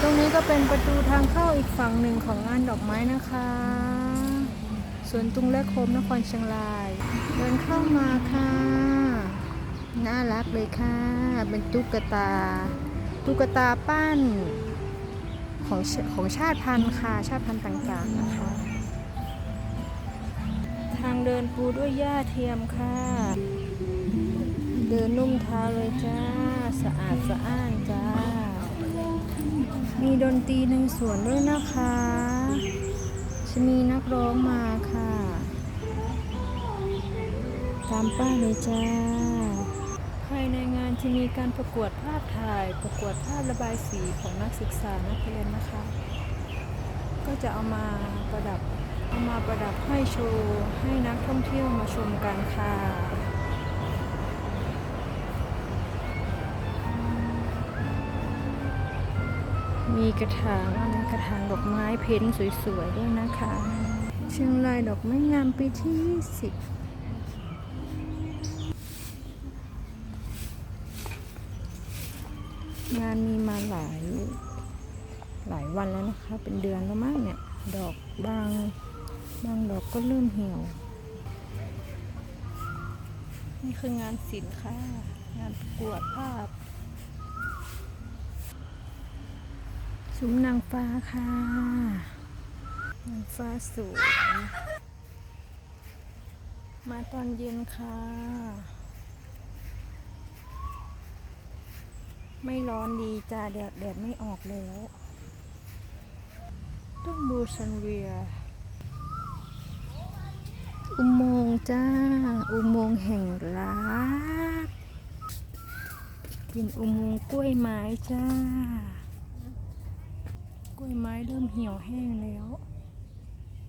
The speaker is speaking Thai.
ตรงนี้ก็เป็นประตูทางเข้าอีกฝั่งหนึ่งของงานดอกไม้นะคะสวนตุงและโคมนครเชียงราย เดินเข้ามาค่ะ น่ารักเลยค่ะ เป็นตุ๊กตา ตุ๊กตาปั้นของของชาติพันธุ์ค่ะ ชาติพันธุ์ต่างๆนะคะ ทางเดินปูด้วยหญ้าเทียมค่ะ เดินนุ่มเท้าเลยจ้า ดนตรีในสวนด้วยนะคะ จะมีนักร้องมาค่ะ ตามป้ายเลยจ้า ภายในงานจะมีการประกวดภาพถ่าย ประกวดภาพระบายสีของนักศึกษานักเรียนนะคะ ก็จะเอามาประดับ เอามาประดับให้โชว์ ให้นักท่องเที่ยวมาชมกันค่ะ มีกระถางอะไรกระถางดอกไม้เพ้นสวยๆด้วยนะคะ เชียงรายดอกไม้งามปีที่สิบงานมีมาหลาย หลายวันแล้วนะคะ เป็นเดือนแล้วมั้งเนี่ย ดอกบางบางดอกก็เริ่มเหี่ยว นี่คืองานศิลป์ค่ะ งานประกวดภาพ ซุ้มนางฟ้าค่ะ นางฟ้าสวย มาตอนเย็นค่ะ ไม่ร้อนดีจ้าแดดแดดไม่ออกแล้ว ต้องบูชันเวีย อุโมงค์จ้า อุโมงค์แห่งรักเป็นอุโมงค์กล้วยไม้จ้า กล้วยไม้เริ่มเหี่ยวแห้งแล้ว